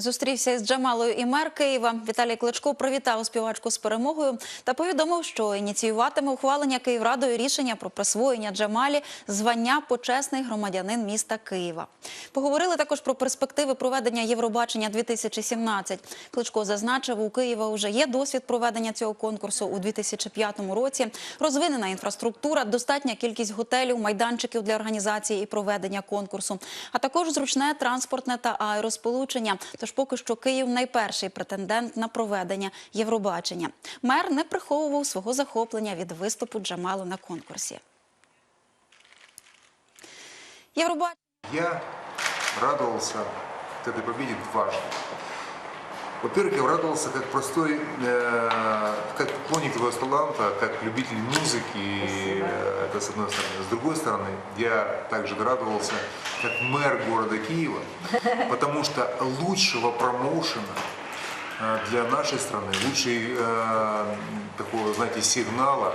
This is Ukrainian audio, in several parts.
Зустрівся із Джамалою і мер Києва. Віталій Кличко привітав співачку з перемогою та повідомив, що ініціюватиме ухвалення Київрадою рішення про присвоєння Джамалі звання почесний громадянин міста Києва. Поговорили також про перспективи проведення Євробачення 2017. Кличко зазначив, у Києва вже є досвід проведення цього конкурсу у 2005 році. Розвинена інфраструктура, достатня кількість готелів, майданчиків для організації і проведення конкурсу, а також зручне транспортне та аеросполучення Тож поки що Київ найперший претендент на проведення Євробачення. Мер не приховував свого захоплення від виступу Джамалу на конкурсі. Євробачення. Я радовался к этой победе дважды. Во-первых, я радовался как простой, э, как поклонник твоего таланта, как любитель музыки, э, это с одной стороны. С другой стороны, я также радовался как мэр города Киева, потому что лучшего промоушена э, для нашей страны, лучшей э, такого, знаете, сигнала,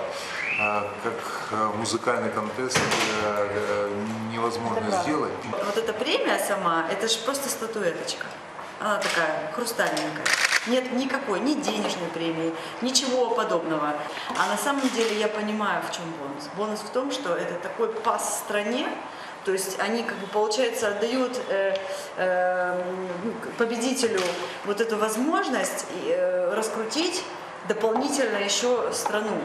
э, как э, музыкальный контест э, э, невозможно сделать. Вот эта премия сама, это же просто статуэточка. Она такая хрустальненькая. Нет никакой, ни денежной премии, ничего подобного. А на самом деле я понимаю, в чем бонус. Бонус в том, что это такой пас стране, то есть они, как бы, получается, отдают э, э, победителю вот эту возможность э, раскрутить дополнительно еще страну.